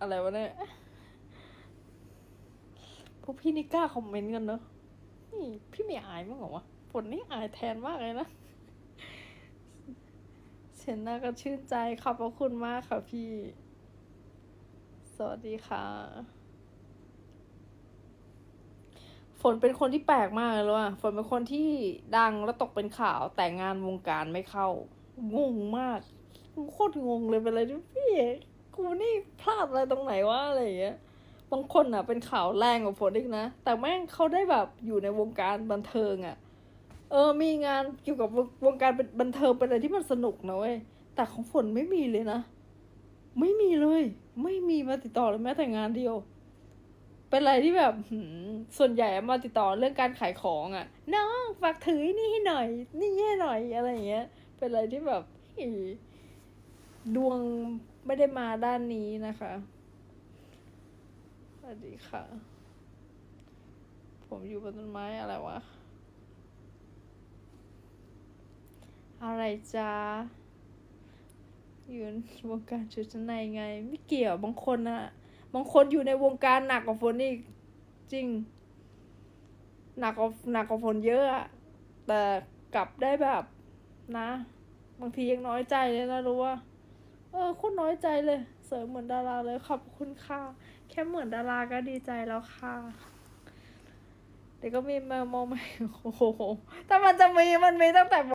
อะไรวะเนี่ยพวกพี่นี่กล้าคอมเมนต์กันเนอะนี่พี่ไม่อายมั้งเหรอวะฝนนี่อายแทนมากเลยนะเชนน่าก็ชื่นใจขอบพระคุณมากค่ะพี่ สวัสดีค่ะ ฝนเป็นคนที่แปลกมากเลยว่ะฝนเป็นคนที่ดังแล้วตกเป็นข่าวแต่งานวงการไม่เข้างงมากโคตรงงเลยเป็นอะไรที่พี่ กูนี่พลาดอะไรตรงไหนวะอะไรอย่างเงี้ยบางคนอะเป็นข่าวแรงกว่าฝนอีกนะ แต่แม่งเขาได้แบบอยู่ในวงการบันเทิงอะ เออ มีงานเกี่ยวกับวงการบันเทิงเป็นอะไรที่มันสนุกนะเว้ย แต่ของฝนไม่มีเลยนะ ไม่มีเลย ไม่มีมาติดต่อเลยแม้แต่งานเดียว เป็นอะไรที่แบบส่วนใหญ่มาติดต่อเรื่องการขายของอะ่ะ น้องฝากถือนี่ให้หน่อย นี่ให้หน่อยอะไรอย่างเงี้ย เป็นอะไรที่แบบ ดวงไม่ได้มาด้านนี้นะคะสวัสดีค่ะ ผมอยู่บนต้นไม้อะไรวะ อะไรจ้าอยู่ในวงการชุดชั้นในไง ไม่เกี่ยวบางคนอะบางคนอยู่ในวงการหนักกว่าฝนอีก จริง หนักกว่าหนักกว่าฝนเยอะอะแต่กลับได้แบบนะ บางทียังน้อยใจเลยนะรู้ว่า เออคุณน้อยใจเลย เสริมเหมือนดาราเลยขอบคุณค่ะ แค่เหมือนดาราก็ดีใจแล้วค่ะเดี๋ยวก็มีมามองใหม่โอ้โหแต่มันจะมีมันมีตั้งแต่